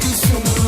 Too soon.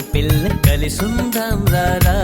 పిల్ల కలిసుందాం రారా.